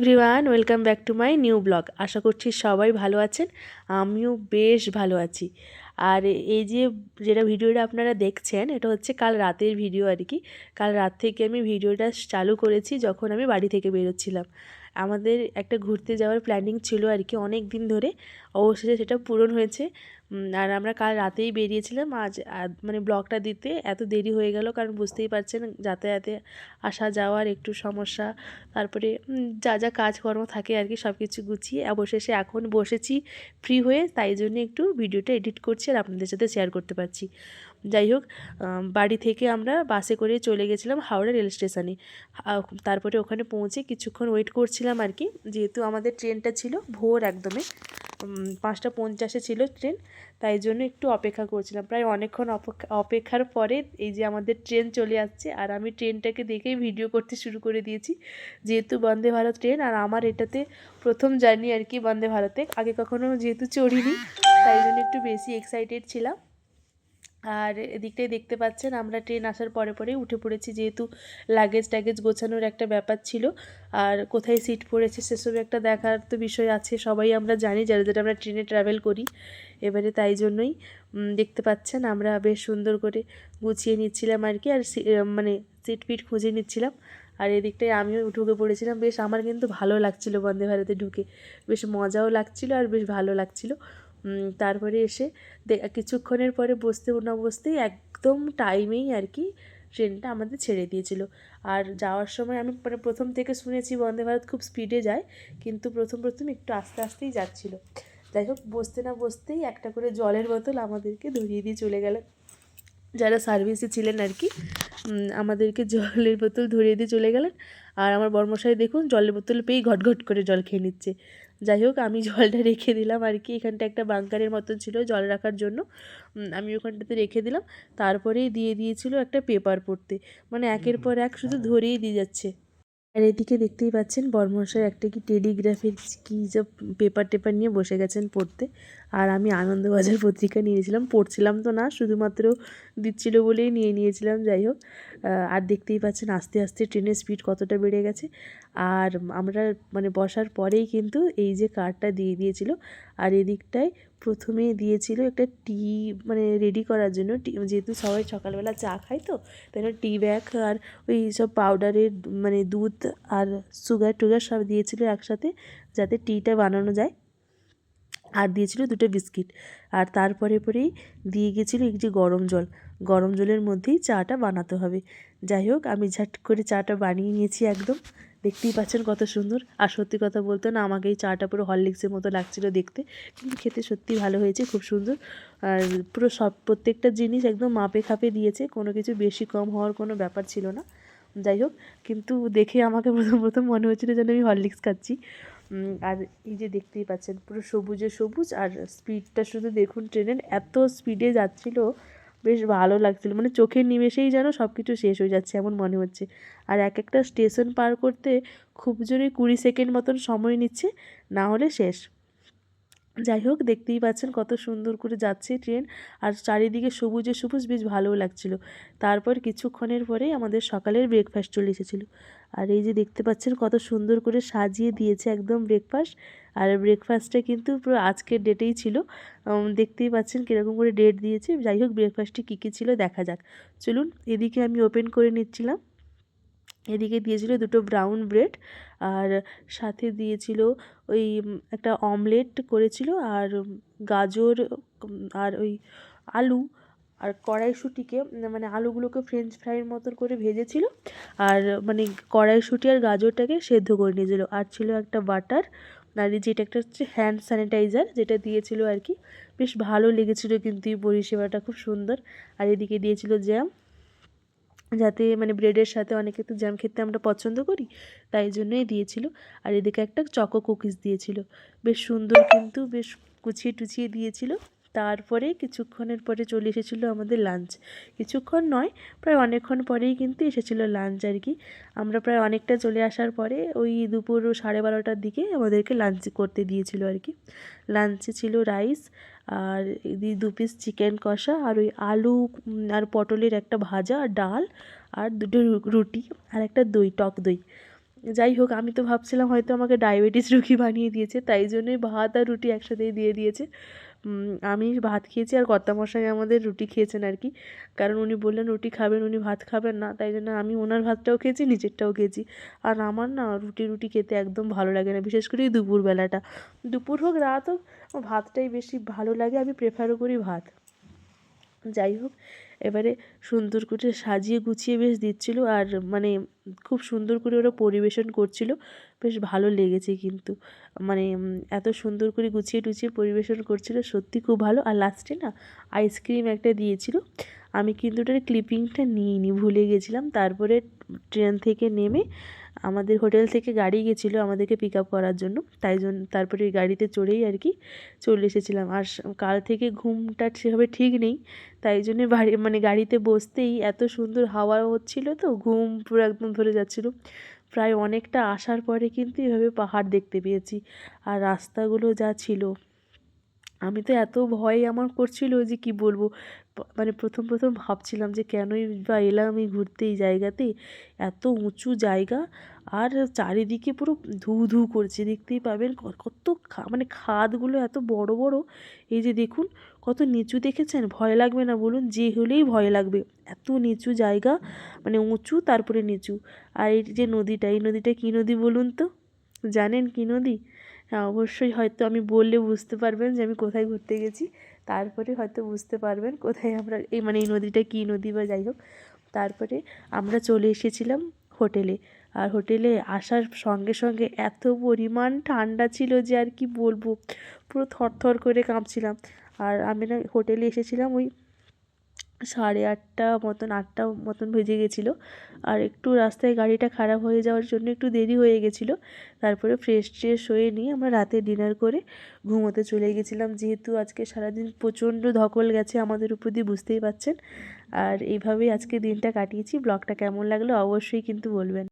Everyone, welcome back to my new blog. আশা করছি সবাই ভালো আছেন, আমিও বেশ ভালো আছি। আর এই যে যেটা ভিডিওটা আপনারা দেখছেন, এটা হচ্ছে কাল রাতের ভিডিও আর কি। কাল রাত থেকে আমি ভিডিওটা চালু করেছি যখন আমি বাড়ি থেকে বেরোচ্ছিলাম। আমাদের একটা ঘুরতে যাওয়ার প্ল্যানিং ছিল আর কি অনেক দিন ধরে। অবশেষে সেটা পূরণ হয়েছে। আর আমরা কাল রাতেই বেরিয়েছিলাম। আজ মানে ব্লগটা দিতে এত দেরি হয়ে গেল কারণ বুঝতেই পারছেন যাতায়াতে আসা যাওয়ার একটু সমস্যা। তারপরে যা যা কাজকর্ম থাকে আর কি সব কিছু গুছিয়ে অবশেষে এখন বসেছি ফ্রি হয়ে। তাই জন্য একটু ভিডিওটা এডিট করছি আর আপনাদের সাথে শেয়ার করতে পারছি। যাই হোক বাড়ি থেকে আমরা বাসে করে চলে গেছিলাম হাওড়া রেল স্টেশনে। তারপরে ওখানে পৌঁছে কিছুক্ষণ ওয়েট করছিলাম আর কি, যেহেতু আমাদের ট্রেনটা ছিল ভোর একদমে পাঁচটা পঞ্চাশে ছিল ট্রেন, তাই জন্য একটু অপেক্ষা করছিলাম। প্রায় অনেকক্ষণ অপেক্ষার পরে এই যে আমাদের ট্রেন চলে আসছে, আর আমি ট্রেনটাকে দেখেই ভিডিও করতে শুরু করে দিয়েছি, যেহেতু বন্দে ভারত ট্রেন, আর আমার এটাতে প্রথম জার্নি আর কি বন্দে ভারতে। আগে কখনো যেহেতু চড়িনি, তাই জন্য একটু বেশি এক্সাইটেড ছিলাম। আর এদিকটাই দেখতে পাচ্ছেন, আমরা ট্রেন আসার পরে পরেই উঠে পড়েছি যেহেতু লাগেজ ট্যাগেজ গোছানোর একটা ব্যাপার ছিল। আর কোথায় সিট পড়েছে সেসব একটা দেখার তো বিষয় আছে, সবাই আমরা জানি, যারা যেটা আমরা ট্রেনে ট্রাভেল করি। এবারে তাই জন্যই দেখতে পাচ্ছেন, আমরা বেশ সুন্দর করে গুছিয়ে নিচ্ছিলাম আর কি, আর মানে সিট পিট খুঁজে নিচ্ছিলাম। আর এদিকটায় আমিও ঢুকে পড়েছিলাম, বেশ আমার কিন্তু ভালো লাগছিল বন্দে ভারতে ঢুকে। বেশ মজাও লাগছিল আর বেশ ভালো লাগছিল। তারপরে এসে কিছুক্ষণের পরে বসতে না বসতেই একদম টাইমেই আর কি ট্রেনটা আমাদের ছেড়ে দিয়েছিল। আর যাওয়ার সময় আমি মানে প্রথম থেকে শুনেছি বন্দে ভারত খুব স্পিডে যায়, কিন্তু প্রথম প্রথম একটু আস্তে আস্তেই যাচ্ছিল। যাই হোক, বসতে না বসতেই একটা করে জলের বোতল আমাদেরকে ধরিয়ে দিয়ে চলে গেলেন যারা সার্ভিসে ছিলেন আর কি আমাদেরকে জলের বোতল ধরিয়ে দিয়ে চলে গেলেন। আর আমার বর্মশাই দেখুন জলের বোতল পেয়েই ঘট ঘট করে জল খেয়ে নিচ্ছে। যাই হোক, আমি জলটা রেখে দিলাম আর কি। এখানটা একটা বাঙ্কারের মতন ছিল জল রাখার জন্য। আমি ওখানটাতে রেখে দিলাম। তারপরেই দিয়ে দিয়েছিল একটা পেপার পড়তে। মানে একের পর এক শুধু ধরেই দিয়ে যাচ্ছে। আর এদিকে দেখতেই পাচ্ছেন বর্মশাই একটা কি টেলিগ্রাফের কী যা পেপার টেপার নিয়ে বসে গেছেন পড়তে। আর আমি আনন্দবাজার পত্রিকা নিয়েছিলাম, পড়ছিলাম তো না, শুধুমাত্র দিচ্ছিল বলেই নিয়ে নিয়েছিলাম, যাই হোক। আর দেখতেই পাচ্ছেন আস্তে আস্তে ট্রেনের স্পিড কতটা বেড়ে গেছে। আর আমরা মানে বসার পরেই কিন্তু এই যে কারটা দিয়ে দিয়েছিল, আর এদিকটায় প্রথমে দিয়েছিল একটা টি মানে রেডি করার জন্য। টি যেহেতু সবাই সকালবেলা চা খায় তো, তাই টি ব্যাগ আর ওই সব পাউডারের মানে দুধ আর সুগার টুগার সব দিয়েছিল একসাথে, যাতে টিটা বানানো যায়। আর দিয়েছিল দুটো বিস্কিট। আর তারপরে পরেই দিয়ে গেছিল একটি গরম জল। গরম জলের মধ্যেই চাটা বানাতে হবে। যাই হোক, আমি ঝাট করে চাটা বানিয়ে নিয়েছি একদম। দেখতেই পাচ্ছেন কত সুন্দর। আর সত্যি কথা বলতে না, আমাকে এই চাটা পুরো হরলিক্সের মতো লাগছিল দেখতে। কিন্তু খেতে সত্যি ভালো হয়েছে, খুব সুন্দর। আর পুরো সব প্রত্যেকটা জিনিস একদম মাপে খাপে দিয়েছে, কোনো কিছু বেশি কম হওয়ার কোনো ব্যাপার ছিল না। যাই হোক, কিন্তু দেখে আমাকে প্রথম প্রথম মনে হচ্ছিল যেন আমি হরলিক্স খাচ্ছি। আর এই যে দেখতেই পাচ্ছেন, পুরো সবুজে সবুজ আর স্পিডটা শুধু দেখুন ট্রেনের এত স্পিডে যাচ্ছিল, বেশ ভালো লাগছিল। মানে চোখের নিমেষেই যেন সব কিছু শেষ হয়ে যাচ্ছে এমন মনে হচ্ছে। আর এক একটা স্টেশন পার করতে খুব জোরে কুড়ি সেকেন্ড মতন সময় নিচ্ছে, না হলে শেষ। যাই হোক, দেখতেই পাচ্ছেন কত সুন্দর করে যাচ্ছে ট্রেন। আর চারিদিকে সবুজে সবুজ, বেশ ভালোও লাগছিল। তারপর কিছুক্ষণের পরেই আমাদের সকালের ব্রেকফাস্ট চলে এসেছিল। আর এই যে দেখতে পাচ্ছেন কত সুন্দর করে সাজিয়ে দিয়েছে একদম ব্রেকফাস্ট আর ব্রেকফাস্টটা কিন্তু পুরো আজকের ডেটেই ছিল। দেখতেই পাচ্ছেন কীরকম করে ডেট দিয়েছে। যাই হোক ব্রেকফাস্টে কী কী ছিল দেখা যাক। চলুন, এদিকে আমি ওপেন করে নিচ্ছিলাম। এদিকে দিয়েছিল দুটো ব্রাউন ব্রেড আর সাথে দিয়েছিল ওই একটা অমলেট করেছিল আর গাজর, আর ওই আলু আর কড়াইশুঁটিকে মানে আলুগুলোকে ফ্রেঞ্চ ফ্রাইয়ের মতন করে ভেজেছিল আর মানে কড়াইশুঁটি আর গাজরটাকে সেদ্ধ করে নিয়েছিল। আর ছিল একটা বাটার আর যেটা একটা হচ্ছে হ্যান্ড স্যানিটাইজার যেটা দিয়েছিল আর কি। বেশ ভালো লেগেছিলো কিন্তু এই পরিষেবাটা, খুব সুন্দর। আর এদিকে দিয়েছিল জ্যাম যাতে মানে ব্রেডের সাথে অনেকে তো জ্যাম খেতে আমরা পছন্দ করি, তাই জন্যই দিয়েছিল। আর এদিকে একটা চকো কুকিজ দিয়েছিল। বেশ সুন্দর কিন্তু বেশ কুচিয়ে টুচিয়ে দিয়েছিল। তারপরে কিছুক্ষণের পরে চলে এসেছিল আমাদের লাঞ্চ কিছুক্ষণ নয়, প্রায় অনেকক্ষণ পরেই কিন্তু এসেছিল লাঞ্চ আর কি। আমরা প্রায় অনেকটা চলে আসার পরে ওই দুপুর সাড়ে বারোটার দিকে আমাদেরকে লাঞ্চ করতে দিয়েছিল আর কি। লাঞ্চে ছিল রাইস আর দু পিস চিকেন কষা আর ওই আলু আর পটলের একটা ভাজা, আর ডাল আর দুটো রুটি আর একটা দই, টক দই। যাই হোক, আমি তো ভাবছিলাম হয়তো আমাকে ডায়াবেটিস রুগী বানিয়ে দিয়েছে, তাই জন্যই ভাত আর রুটি একসাথেই দিয়ে দিয়েছে। আমি ভাত খেয়েছি আর কর্তামশাই আমাদের রুটি খেয়েছেন আর কি। কারণ উনি বললেন, রুটি খাবেন, উনি ভাত খাবেন না। তাই জন্য আমি ওনার ভাতটাও খেয়েছি, নিজেরটাও খেয়েছি। আর আমার না রুটি রুটি খেতে একদম ভালো লাগে না, বিশেষ করে দুপুরবেলাটা। দুপুর হোক, রাত হোক ভাতটাই বেশি ভালো লাগে, আমি প্রেফারও করি ভাত। যাই হোক, এবারে সুন্দর করে সাজিয়ে গুছিয়ে বেশ দিচ্ছিল আর মানে খুব সুন্দর করে ওরা পরিবেশন করছিল। বেশ ভালো লেগেছে কিন্তু। মানে এত সুন্দর করে গুছিয়ে টুছিয়ে পরিবেশন করছিল, সত্যি খুব ভালো। আর লাস্টে না আইসক্রিম একটা দিয়েছিল। আমি কিন্তু ওটার ক্লিপিংটা নিইনি, ভুলে গেছিলাম। তারপরে ট্রেন থেকে নেমে আমাদের হোটেল থেকে গাড়ি গেছিল আমাদেরকে পিক আপ করার জন্য। তাই জন্য, তারপরে গাড়িতে চড়েই আর কি চলে এসেছিলাম। আর কাল থেকে ঘুমটা সেভাবে ঠিক নেই। তাই জন্য বাড়ি মানে গাড়িতে বসতেই এত সুন্দর হাওয়া হচ্ছিল তো, ঘুম পুরো একদম ধরে যাচ্ছিল। প্রায় অনেকটা আসার পরে কিন্তু এভাবে পাহাড় দেখতে পেয়েছি। আর রাস্তাগুলো যা ছিল, আমি তো এত ভয় আমার করছিল যে কি বলব? মানে প্রথম প্রথম ভাবছিলাম যে কেনই বা এলাম এই ঘুরতে এই জায়গাতে? এত উঁচু জায়গা আর চারিদিকে পুরো ধু ধু করছে, দেখতেই পাবেন কত খা- মানে খাদগুলো এত বড় বড়। এই যে দেখুন, কত নিচু দেখেছেন? ভয় লাগবে না, বলুন যে হলেই ভয় লাগবে। এত নিচু জায়গা মানে উঁচু, তারপরে নিচু। আর এই যে নদীটা, এই নদীটা কী নদী বলুন তো? জানেন কী নদী? হ্যাঁ অবশ্যই হয়তো আমি বললে বুঝতে পারবেন যে আমি কোথায় ঘুরতে গেছি। তারপরে হয়তো বুঝতে পারবেন কোথায় আমরা, এই মানে এই নদীটা কী নদী বা যাই হোক। তারপরে আমরা চলে এসেছিলাম হোটেলে। আর হোটেলে আসার সঙ্গে সঙ্গে এত পরিমাণ ঠান্ডা ছিল যে আর কি বলব। পুরো থরথর করে কাঁপছিলাম। আর আমি না হোটেলে এসেছিলাম ওই সাড়ে আটটা মতন আটটা মতন ভেজে গেছিল। আর একটু রাস্তায় গাড়িটা খারাপ হয়ে যাওয়ার জন্য একটু দেরি হয়ে গেছিল। তারপরে ফ্রেশ ট্রেশ হয়ে নিয়ে আমরা রাতে ডিনার করে ঘুমোতে চলে গেছিলাম। যেহেতু আজকে সারাদিন প্রচণ্ড ধকল গেছে আমাদের উপর দিয়ে বুঝতেই পারছেন। আর এইভাবেই আজকে দিনটা কাটিয়েছি। ব্লগটা কেমন লাগল অবশ্যই কিন্তু বলবেন।